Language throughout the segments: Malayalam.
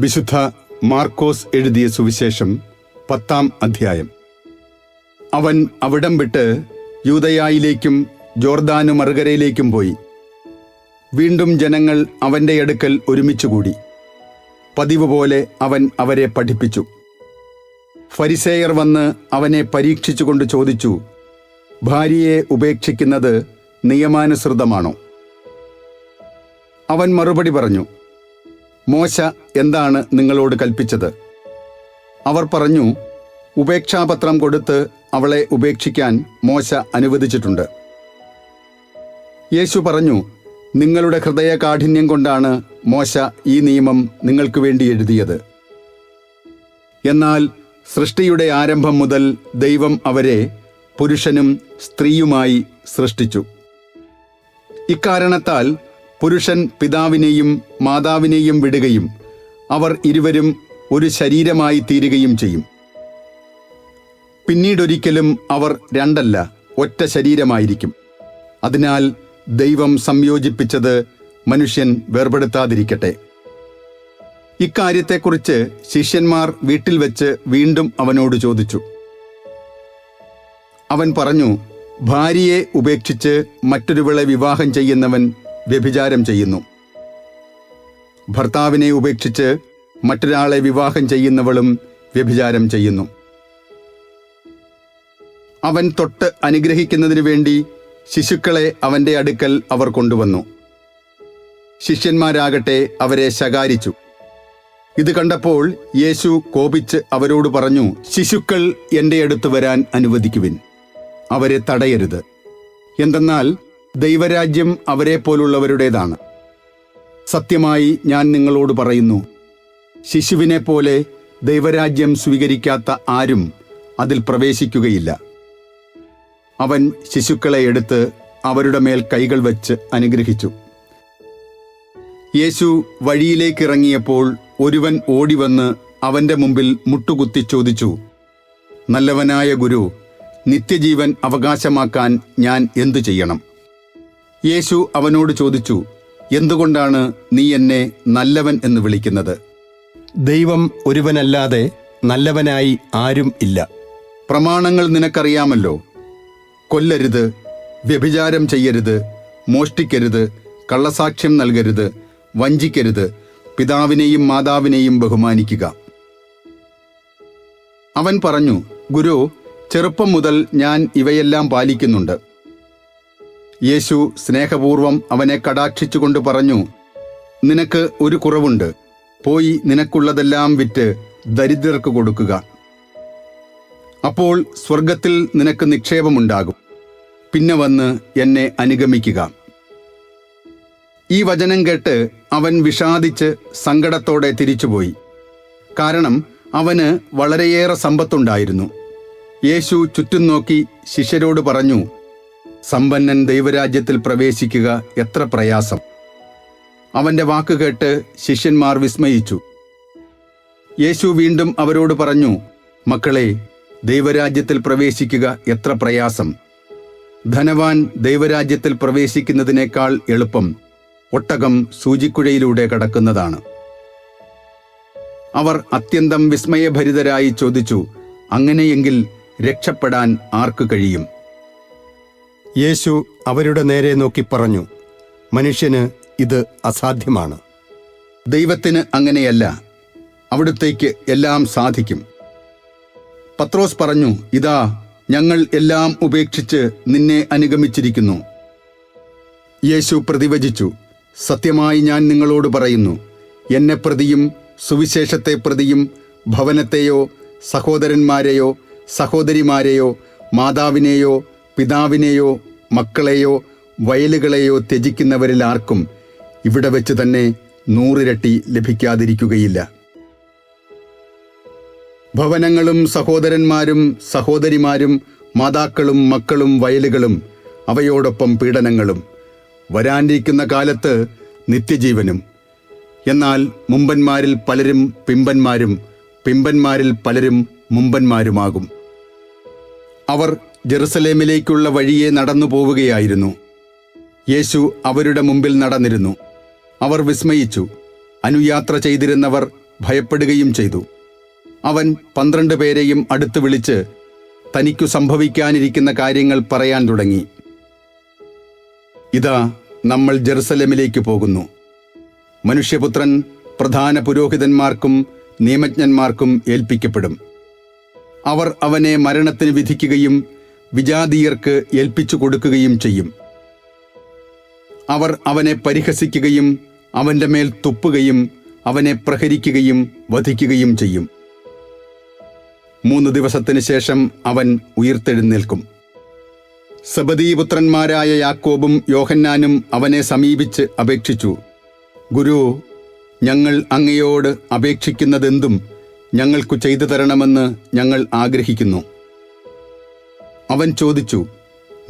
വിശുദ്ധ മാർക്കോസ് എഴുതിയ സുവിശേഷം പത്താം അധ്യായം. അവൻ അവിടം വിട്ട് യൂതയായിലേക്കും ജോർദാനു മറുകരയിലേക്കും പോയി. വീണ്ടും ജനങ്ങൾ അവന്റെ അടുക്കൽ ഒരുമിച്ചുകൂടി. പതിവ് പോലെ അവൻ അവരെ പഠിപ്പിച്ചു. ഫരിസേയർ വന്ന് അവനെ പരീക്ഷിച്ചുകൊണ്ട് ചോദിച്ചു ഭാര്യയെ ഉപേക്ഷിക്കുന്നത് നിയമാനുസൃതമാണോ? അവൻ മറുപടി പറഞ്ഞു മോശ എന്താണ് നിങ്ങളോട് കൽപ്പിച്ചത്? അവർ പറഞ്ഞു ഉപേക്ഷാപത്രം കൊടുത്ത് അവളെ ഉപേക്ഷിക്കാൻ മോശ അനുവദിച്ചിട്ടുണ്ട്. യേശു പറഞ്ഞു നിങ്ങളുടെ ഹൃദയ കാഠിന്യം കൊണ്ടാണ് മോശ ഈ നിയമം നിങ്ങൾക്ക് വേണ്ടി എഴുതിയത്. എന്നാൽ സൃഷ്ടിയുടെ ആരംഭം മുതൽ ദൈവം അവരെ പുരുഷനും സ്ത്രീയുമായി സൃഷ്ടിച്ചു. ഇക്കാരണത്താൽ പുരുഷൻ പിതാവിനെയും മാതാവിനെയും വിടുകയും അവർ ഇരുവരും ഒരു ശരീരമായി തീരുകയും ചെയ്യും. പിന്നീടൊരിക്കലും അവർ രണ്ടല്ല ഒറ്റ ശരീരമായിരിക്കും. അതിനാൽ ദൈവം സംയോജിപ്പിച്ചത് മനുഷ്യൻ വേർപെടുത്താതിരിക്കട്ടെ. ഇക്കാര്യത്തെക്കുറിച്ച് ശിഷ്യന്മാർ വീട്ടിൽ വെച്ച് വീണ്ടും അവനോട് ചോദിച്ചു. അവൻ പറഞ്ഞു ഭാര്യയെ ഉപേക്ഷിച്ച് മറ്റൊരുവളെ വിവാഹം ചെയ്യുന്നവൻ വ്യഭിചാരം ചെയ്യുന്നു. ഭർത്താവിനെ ഉപേക്ഷിച്ച് മറ്റൊരാളെ വിവാഹം ചെയ്യുന്നവളും വ്യഭിചാരം ചെയ്യുന്നു. അവൻ തൊട്ട് അനുഗ്രഹിക്കുന്നതിനു വേണ്ടി ശിശുക്കളെ അവന്റെ അടുക്കൽ അവർ കൊണ്ടുവന്നു. ശിഷ്യന്മാരാകട്ടെ അവരെ ശകാരിച്ചു. ഇത് കണ്ടപ്പോൾ യേശു കോപിച്ച് അവരോട് പറഞ്ഞു ശിശുക്കൾ എന്റെ അടുത്ത് വരാൻ അനുവദിക്കുവിൻ. അവരെ തടയരുത്. എന്തെന്നാൽ ദൈവരാജ്യം അവരെ പോലുള്ളവരുടേതാണ് സത്യമായി ഞാൻ നിങ്ങളോട് പറയുന്നു ശിശുവിനെ പോലെ ദൈവരാജ്യം സ്വീകരിക്കാത്ത ആരും അതിൽ പ്രവേശിക്കുകയില്ല. അവൻ ശിശുക്കളെ എടുത്ത് അവരുടെ മേൽ കൈകൾ വച്ച് അനുഗ്രഹിച്ചു. യേശു വഴിയിലേക്കിറങ്ങിയപ്പോൾ ഒരുവൻ ഓടിവന്ന് അവന്റെ മുമ്പിൽ മുട്ടുകുത്തി ചോദിച്ചു നല്ലവനായ ഗുരു നിത്യജീവൻ അവകാശമാക്കാൻ ഞാൻ എന്തു ചെയ്യണം? യേശു അവനോട് ചോദിച്ചു എന്തുകൊണ്ടാണ് നീ എന്നെ നല്ലവൻ എന്ന് വിളിക്കുന്നത്? ദൈവം ഒരുവനല്ലാതെ നല്ലവനായി ആരും ഇല്ല. പ്രമാണങ്ങൾ നിനക്കറിയാമല്ലോ. കൊല്ലരുത് വ്യഭിചാരം ചെയ്യരുത് മോഷ്ടിക്കരുത് കള്ളസാക്ഷ്യം നൽകരുത് വഞ്ചിക്കരുത് പിതാവിനെയും മാതാവിനെയും ബഹുമാനിക്കുക. അവൻ പറഞ്ഞു ഗുരു ചെറുപ്പം മുതൽ ഞാൻ ഇവയെല്ലാം പാലിക്കുന്നുണ്ട്. യേശു സ്നേഹപൂർവം അവനെ കടാക്ഷിച്ചുകൊണ്ട് പറഞ്ഞു നിനക്ക് ഒരു കുറവുണ്ട്. പോയി നിനക്കുള്ളതെല്ലാം വിറ്റ് ദരിദ്രർക്ക് കൊടുക്കുക. അപ്പോൾ സ്വർഗത്തിൽ നിനക്ക് നിക്ഷേപമുണ്ടാകും. പിന്നെ വന്ന് എന്നെ അനുഗമിക്കുക. ഈ വചനം കേട്ട് അവൻ വിഷാദിച്ച് സങ്കടത്തോടെ തിരിച്ചുപോയി. കാരണം അവന് വളരെയേറെ സമ്പത്തുണ്ടായിരുന്നു. യേശു ചുറ്റും നോക്കി ശിഷ്യരോട് പറഞ്ഞു സമ്പന്നൻ ദൈവരാജ്യത്തിൽ പ്രവേശിക്കുക എത്ര പ്രയാസം. അവന്റെ വാക്ക് കേട്ട് ശിഷ്യന്മാർ വിസ്മയിച്ചു. യേശു വീണ്ടും അവരോട് പറഞ്ഞു മക്കളെ ദൈവരാജ്യത്തിൽ പ്രവേശിക്കുക എത്ര പ്രയാസം. ധനവാൻ ദൈവരാജ്യത്തിൽ പ്രവേശിക്കുന്നതിനേക്കാൾ എളുപ്പം ഒട്ടകം സൂചിക്കുഴയിലൂടെ കടക്കുന്നതാണ്. അവർ അത്യന്തം വിസ്മയഭരിതരായി ചോദിച്ചു അങ്ങനെയെങ്കിൽ രക്ഷപ്പെടാൻ ആർക്ക് കഴിയും? യേശു അവരുടെ നേരെ നോക്കി പറഞ്ഞു മനുഷ്യന് ഇത് അസാധ്യമാണ്. ദൈവത്തിന് അങ്ങനെയല്ല അവിടുത്തേക്ക് എല്ലാം സാധിക്കും. പത്രോസ് പറഞ്ഞു ഇതാ ഞങ്ങൾ എല്ലാം ഉപേക്ഷിച്ച് നിന്നെ അനുഗമിച്ചിരിക്കുന്നു. യേശു പ്രതിവചിച്ചു സത്യമായി ഞാൻ നിങ്ങളോട് പറയുന്നു എന്നെ പ്രതിയും സുവിശേഷത്തെ പ്രതിയും ഭവനത്തെയോ സഹോദരന്മാരെയോ സഹോദരിമാരെയോ മാതാവിനെയോ പിതാവിനെയോ മക്കളെയോ വയലുകളെയോ ത്യജിക്കുന്നവരിൽ ആർക്കും ഇവിടെ വെച്ച് തന്നെ നൂറിരട്ടി ലഭിക്കാതിരിക്കുകയില്ല. ഭവനങ്ങളും സഹോദരന്മാരും സഹോദരിമാരും മാതാക്കളും മക്കളും വയലുകളും അവയോടൊപ്പം പീഡനങ്ങളും. വരാനിരിക്കുന്ന കാലത്ത് നിത്യജീവനും. എന്നാൽ മുമ്പന്മാരിൽ പലരും പിമ്പന്മാരും പിമ്പന്മാരിൽ പലരും മുമ്പന്മാരുമാകും. അവർ ജെറുസലേമിലേക്കുള്ള വഴിയെ നടന്നു പോവുകയായിരുന്നു. യേശു അവരുടെ മുമ്പിൽ നടന്നിരുന്നു. അവർ വിസ്മയിച്ചു. അനുയാത്ര ചെയ്തിരുന്നവർ ഭയപ്പെടുകയും ചെയ്തു. അവൻ പന്ത്രണ്ട് പേരെയും അടുത്ത് വിളിച്ച് തനിക്കു സംഭവിക്കാനിരിക്കുന്ന കാര്യങ്ങൾ പറയാൻ തുടങ്ങി. ഇതാ നമ്മൾ ജെറുസലമിലേക്ക് പോകുന്നു. മനുഷ്യപുത്രൻ പ്രധാന പുരോഹിതന്മാർക്കും നിയമജ്ഞന്മാർക്കും ഏൽപ്പിക്കപ്പെടും. അവർ അവനെ മരണത്തിന് വിധിക്കുകയും വിജാതീയർക്ക് ഏൽപ്പിച്ചു കൊടുക്കുകയും ചെയ്യും. അവർ അവനെ പരിഹസിക്കുകയും അവന്റെ മേൽ തുപ്പുകയും അവനെ പ്രഹരിക്കുകയും വധിക്കുകയും ചെയ്യും. മൂന്ന് ദിവസത്തിന് ശേഷം അവൻ ഉയർത്തെഴുന്നേൽക്കും. സബദീപുത്രന്മാരായ യാക്കോബും യോഹന്നാനും അവനെ സമീപിച്ച് അപേക്ഷിച്ചു. ഗുരു ഞങ്ങൾ അങ്ങയോട് അപേക്ഷിക്കുന്നതെന്തും ഞങ്ങൾക്കു ചെയ്തു തരണമെന്ന് ഞങ്ങൾ ആഗ്രഹിക്കുന്നു. അവൻ ചോദിച്ചു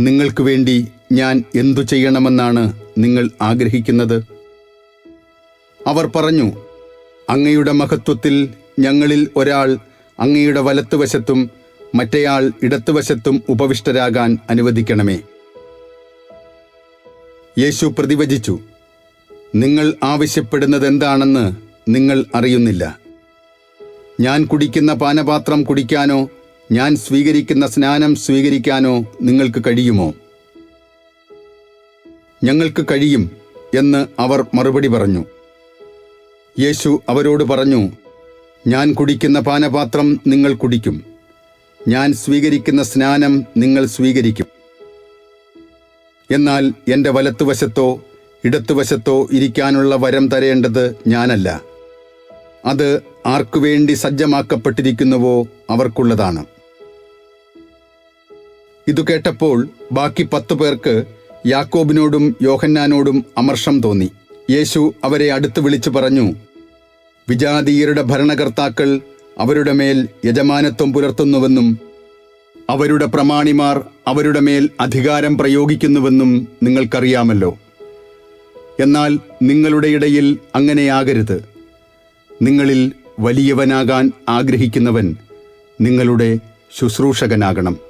നിങ്ങൾക്ക് വേണ്ടി ഞാൻ എന്തു ചെയ്യണമെന്നാണ് നിങ്ങൾ ആഗ്രഹിക്കുന്നത്? അവർ പറഞ്ഞു അങ്ങയുടെ മഹത്വത്തിൽ ഞങ്ങളിൽ ഒരാൾ അങ്ങയുടെ വലത്തുവശത്തും മറ്റേയാൾ ഇടത്തുവശത്തും ഉപവിഷ്ടരാകാൻ അനുവദിക്കണമേ. യേശു പ്രതിവചിച്ചു നിങ്ങൾ ആവശ്യപ്പെടുന്നത് എന്താണെന്ന് നിങ്ങൾ അറിയുന്നില്ല. ഞാൻ കുടിക്കുന്ന പാനപാത്രം കുടിക്കാനോ ഞാൻ സ്വീകരിക്കുന്ന സ്നാനം സ്വീകരിക്കാനോ നിങ്ങൾക്ക് കഴിയുമോ? ഞങ്ങൾക്ക് കഴിയും എന്ന് അവർ മറുപടി പറഞ്ഞു. യേശു അവരോട് പറഞ്ഞു ഞാൻ കുടിക്കുന്ന പാനപാത്രം നിങ്ങൾ കുടിക്കും. ഞാൻ സ്വീകരിക്കുന്ന സ്നാനം നിങ്ങൾ സ്വീകരിക്കും. എന്നാൽ എന്റെ വലത്തുവശത്തോ ഇടത്തുവശത്തോ ഇരിക്കാനുള്ള വരം തരേണ്ടത് ഞാനല്ല. അത് ആർക്കുവേണ്ടി സജ്ജമാക്കപ്പെട്ടിരിക്കുന്നുവോ അവർക്കുള്ളതാണ്. ഇതു കേട്ടപ്പോൾ ബാക്കി പത്തു പേർക്ക് യാക്കോബിനോടും യോഹന്നാനോടും അമർഷം തോന്നി. യേശു അവരെ അടുത്ത് വിളിച്ചു പറഞ്ഞു വിജാതീയരുടെ ഭരണകർത്താക്കൾ അവരുടെ മേൽ യജമാനത്വം പുലർത്തുന്നുവെന്നും അവരുടെ പ്രമാണിമാർ അവരുടെ മേൽ അധികാരം പ്രയോഗിക്കുന്നുവെന്നും നിങ്ങൾക്കറിയാമല്ലോ. എന്നാൽ നിങ്ങളുടെ ഇടയിൽ അങ്ങനെയാകരുത്. നിങ്ങളിൽ വലിയവനാകാൻ ആഗ്രഹിക്കുന്നവൻ നിങ്ങളുടെ ശുശ്രൂഷകനാകണം.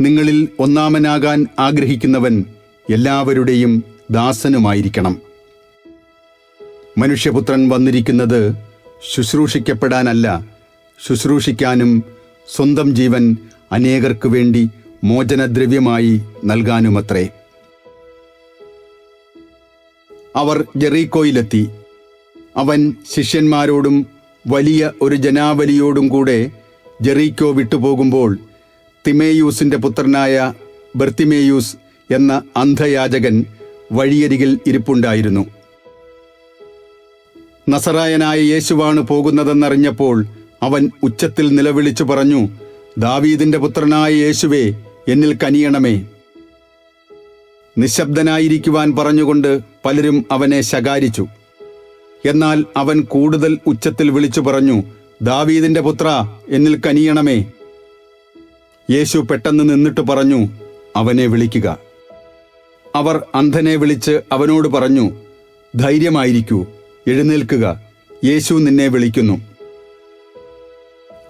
നിങ്ങളിൽ ഒന്നാമനാകാൻ ആഗ്രഹിക്കുന്നവൻ എല്ലാവരുടെയും ദാസനുമായിരിക്കണം. മനുഷ്യപുത്രൻ വന്നിരിക്കുന്നത് ശുശ്രൂഷിക്കപ്പെടാനല്ല ശുശ്രൂഷിക്കാനും സ്വന്തം ജീവൻ അനേകർക്കു വേണ്ടി മോചനദ്രവ്യമായി നൽകാനുമത്രേ. അവർ ജെറീക്കോയിലെത്തി. അവൻ ശിഷ്യന്മാരോടും വലിയ ഒരു ജനാവലിയോടും കൂടെ ജെറീക്കോ വിട്ടുപോകുമ്പോൾ തിമേയൂസിന്റെ പുത്രനായ ബർത്തിമേയൂസ് എന്ന അന്ധയാചകൻ വഴിയരികിൽ ഇരിപ്പുണ്ടായിരുന്നു. നസറായനായ യേശുവാണ് പോകുന്നതെന്നറിഞ്ഞപ്പോൾ അവൻ ഉച്ചത്തിൽ നിലവിളിച്ചു പറഞ്ഞു ദാവീദിന്റെ പുത്രനായ യേശുവേ എന്നിൽ കനിയണമേ. നിശബ്ദനായിരിക്കുവാൻ പറഞ്ഞുകൊണ്ട് പലരും അവനെ ശകാരിച്ചു. എന്നാൽ അവൻ കൂടുതൽ ഉച്ചത്തിൽ വിളിച്ചു പറഞ്ഞു ദാവീദിന്റെ പുത്ര എന്നിൽ കനിയണമേ. യേശു പെട്ടെന്ന് നിന്നിട്ട് പറഞ്ഞു അവനെ വിളിക്കുക. അവർ അന്ധനെ വിളിച്ച് അവനോട് പറഞ്ഞു ധൈര്യമായിരിക്കൂ എഴുന്നേൽക്കുക യേശു നിന്നെ വിളിക്കുന്നു.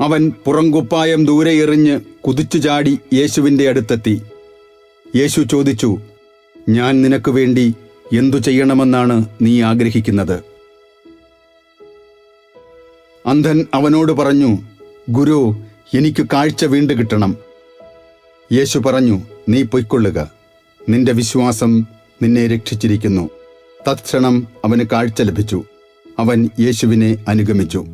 അവൻ പുറങ്കുപ്പായം ദൂരെ എറിഞ്ഞ് കുതിച്ചു ചാടി യേശുവിന്റെ അടുത്തെത്തി. യേശു ചോദിച്ചു ഞാൻ നിനക്ക് വേണ്ടി എന്തു ചെയ്യണമെന്നാണ് നീ ആഗ്രഹിക്കുന്നത്? അന്ധൻ അവനോട് പറഞ്ഞു ഗുരു എനിക്ക് കാഴ്ച വീണ്ടു കിട്ടണം യേശു പറഞ്ഞു നീ പൊയ്ക്കൊള്ളുക. നിന്റെ വിശ്വാസം നിന്നെ രക്ഷിച്ചിരിക്കുന്നു. തത്ക്ഷണം അവന് കാഴ്ച ലഭിച്ചു. അവൻ യേശുവിനെ അനുഗമിച്ചു.